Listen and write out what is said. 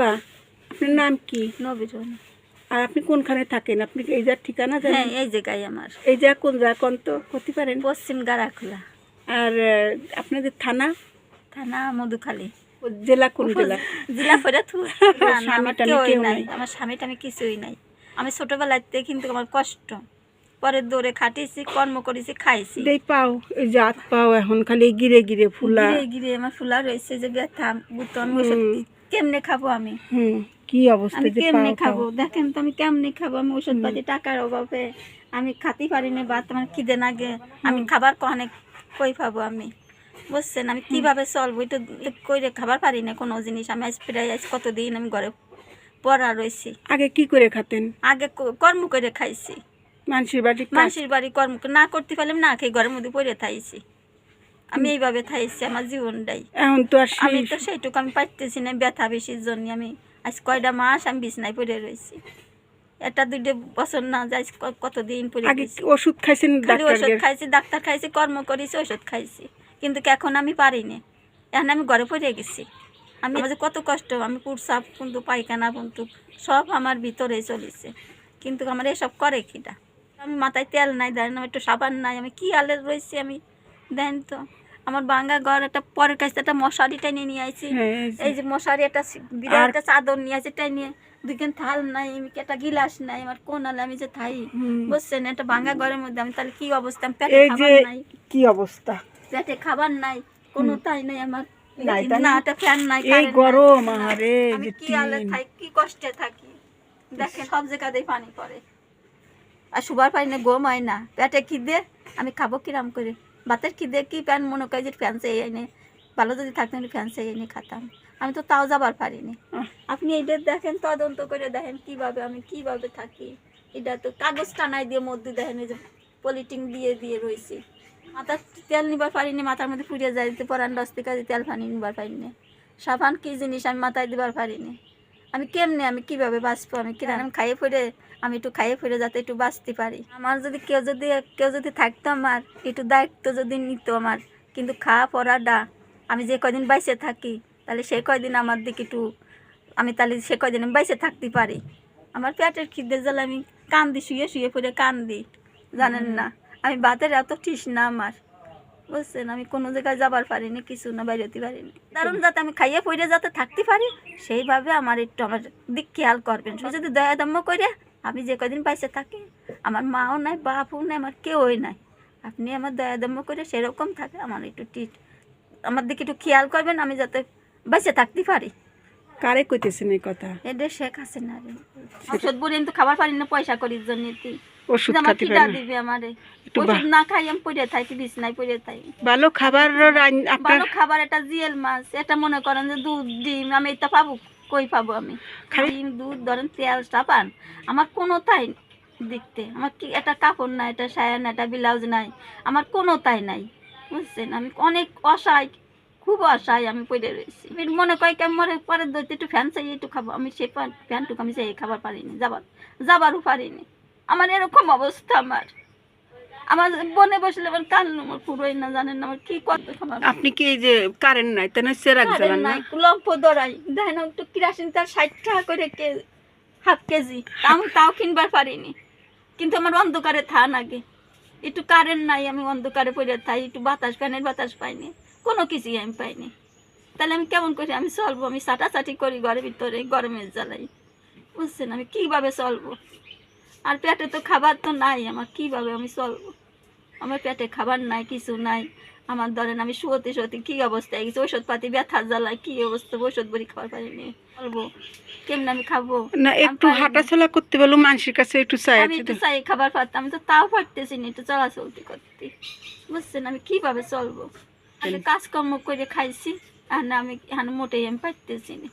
আপা আপনার নাম কি? নবীরন আর আপনি কোনখানে থাকেন? আপনি এই যার ঠিকানা হ্যাঁ জানেন এই জায়গায় আমার। এই যা কোন যা কোন তো করতে পারেন? পশ্চিম গাড়াখোলা। আর আপনাদের থানা? থানা মধুখালী। জেলা কোন জেলা? জেলা আমার কেউ নাই? আমার স্বামীটা আমি কিছুই নাই। আমি ছোটবেলাতে কিন্তু আমার কষ্ট। পরে দৌড়ে খাটিয়েছি কর্ম করেছি খাইছি। এই পাও এই জাত পাও এখন খালি গিরে গিরে ফুলা। গিরে গিরে আমার ফুলা রয়েছে যে ব্যথা বুতো আমি ওষুধ হুম। কেমনে খাব আমি? হুম কি অবস্থা আমি কেমনে খাব? দেখেন তো আমি কেমনে খাব? আমি ওষুধ পাতি টাকার অভাবে আমি খাতে পারি না বা তোমার খিদে নাগে। আমি খাবার কখনে কই পাবো আমি? বুঝছেন? আমি কীভাবে চলবো? এটা কইরে খাবার পারি না কোনো জিনিস। আমি আজ প্রায় আজ কতদিন আমি ঘরে পড়া রয়েছি আগে কি করে খাতেন? আগে কর্ম করে খাইছি। মানুষের বাড়ি মাসির বাড়ি কর্ম না করতে পারলাম না খেয়ে ঘরের মধ্যে পড়ে থাইছি। আমি এইভাবে থাইছি আমার জীবনটাই। এখন তো আর আমি তো সেইটুকু আমি পাইতেছি না ব্যথা বেশির জন্য। আমি আজ কয়টা মাস আমি বিছনায় পড়ে রয়েছি একটা দুইটা বছর না যাই কতদিন পরে আগে ওষুধ খাইছেন ওষুধ খাইছি ডাক্তার খাইছি কর্ম করেছি ওষুধ খাইছি। কিন্তু এখন আমি পারিনি? এখন আমি ঘরে পড়ে গেছি। আমি যে কত কষ্ট আমি পুরসাপ কিন্তু পায়খানা কিন্তু সব আমার ভিতরে চলেছে। কিন্তু আমার এসব করে কিটা? আমি মাথায় তেল নাই দেন একটু সাবান নাই আমি কি আলে রয়েছি আমি? দেন তো। আমার বাঙ্গা ঘর একটা পরের কাছে একটা মশারি টেনে নিয়ে আইছি। হ্যাঁ এই যে- মশারি একটা বিরাট আর- একটা চাদর নিয়ে আছে টেনে দুইখান থাল নাই আমি একটা গিলাস নাই আমার কোন আলে আমি যে থাই। বুঝছেন একটা ভাঙা ঘরের মধ্যে আমি তাহলে কি অবস্থা? পেটে খাবার নাই। কি অবস্থা? পেটে খাবার নাই কোনো তাই নাই আমার। না? একটা ফ্যান নাই এই গরম। আহারে, আমি কি আলে। থাকি কি কষ্টে থাকি। দেখেন সব জায়গাতেই পানি পড়ে। আর সুবার পাই না গম হয় না। পেটে খিদে আমি খাব কিরাম করে। ভাতের খিদে কি প্যান? মনে করে যে ফ্যান সেই এনে। ভালো যদি থাকতেন ফ্যান সেই এনে খাতাম। আমি তো তাও যাবার পারিনি। আপনি এটা দেখেন তদন্ত করে দেখেন কীভাবে আমি কীভাবে থাকি। এটা তো কাগজ টানাই দিয়ে মধ্যে দেখেন এই যে পলিটিং দিয়ে দিয়ে রয়েছি। মাথার তেল নিবার পারিনি মাথার মধ্যে ফুরিয়ে যায়। দিতে পরান থেকে তেল পানি নিবার পারিনি। সাবান কি জিনিস আমি মাথায় দিবার পারিনি। আমি কেমনে আমি কীভাবে বাঁচবো? আমি কিরাম আমি খাইয়ে ফিরে আমি একটু খাইয়ে ফিরে যাতে একটু বাঁচতে পারি? আমার যদি কেউ যদি কেউ যদি থাকতো আমার একটু দায়িত্ব যদি নিত আমার কিন্তু খাওয়া পড়াটা আমি যে কয়দিন বাইসে থাকি তাহলে সেই কয়দিন আমার দিকে একটু আমি তাহলে সে কয়দিন আমি বাইসে থাকতে পারি? আমার পেটের খিদে জ্বালা আমি কান্দি শুয়ে শুয়ে পড়ে কান্দি জানেন না? আমি বাতের এত ঠিস না আমার। বুঝছেন আমি কোনো জায়গায় যাবার পারিনি কিছু না বাইরে হতে পারিনি দারুণ যাতে আমি খাইয়ে পড়ে যাতে থাকতে পারি সেইভাবে আমার একটু আমার দিক খেয়াল করবেন। যদি দয়া দম্য করে আমি যে কদিন পাইসে থাকি আমার মাও নাই বাপও নাই আমার কেউই নাই। আপনি আমার দয়া দম্য করে সেরকম থাকে আমার একটু টিট আমার দিকে একটু খেয়াল করবেন আমি যাতে বেঁচে থাকতে পারি। কারে কইতেছেন এই কথা? এটা শেখ হাসিনা রে ওষুধ বলে তো খাবার পারি না পয়সা করির জন্য ওষুধ আমার খাতে খিদা পারেন না। দিবে আমারে। একটু ওষুধ না খাই আমি পড়ে থাকি বিছনায় পড়ে থাকি ভালো খাবার ভালো খাবার এটা জিয়েল মাছ। এটা মনে করেন যে দুধ ডিম আমি এটা পাবো কই পাবো আমি? ডিম দুধ ধরেন তেল সাবান আমার কোনো তাই দেখতে আমার কি একটা কাপড় নাই এটা সায়া না এটা ব্লাউজ নাই আমার কোনো তাই নাই বুঝছেন? আমি অনেক অসহায় খুব অসহায় আমি পড়ে রয়েছি। মনে করি কি মনে পরে দইতে একটু ফ্যান চাই একটু খাব। আমি সে ফ্যানটুকু আমি সেই খাবার পারিনি যাবার যাবারও পারিনি। আমার এরকম অবস্থা আমার। আমার বনে বসলে আমার কান আমার পুরোই না জানেন না আমার কি কত খাবার আপনি কি এই যে কারেন্ট নাই তাই না? সেরাক কারেন্ট না? নাই লম্প দরাই দেখেন একটু কিরাসিন তার ষাট টাকা করে কে হাফ কেজি। তাও তাও কিনবার পারিনি। কিন্তু আমার অন্ধকারে থান আগে। একটু কারেন্ট নাই আমি অন্ধকারে পড়ে থাই একটু বাতাস ফ্যানের বাতাস পাইনি। কোনো কিছুই আমি পাইনি। তাহলে আমি কেমন করি? আমি চলবো আমি চাটাচাটি করি ঘরের ভিতরে গরমের জ্বালাই। বুঝছেন আমি কীভাবে চলবো? আর পেটে তো খাবার তো নাই আমার কীভাবে আমি চলবো? আমার পেটে খাবার নাই কিছু নাই। আমার ধরেন আমি শুয়োতে শুয়োতে কি অবস্থায় গেছে? ওষুধ পাতি ব্যথা জ্বালায় কি অবস্থা? ওষুধ বড়ি খাবার পারিনি বলব কেমন আমি খাব? না একটু। হাঁটাচলা করতে বলো মানুষের কাছে একটু চাই আমি একটু চাই খাবার পারতাম আমি তো তাও পারতেছি না একটু চলাচলতি করতে। বুঝছেন আমি কীভাবে চলবো? আমি কাজকর্ম করে খাইছি আর না আমি এখানে মোটেই আমি পারতেছি না।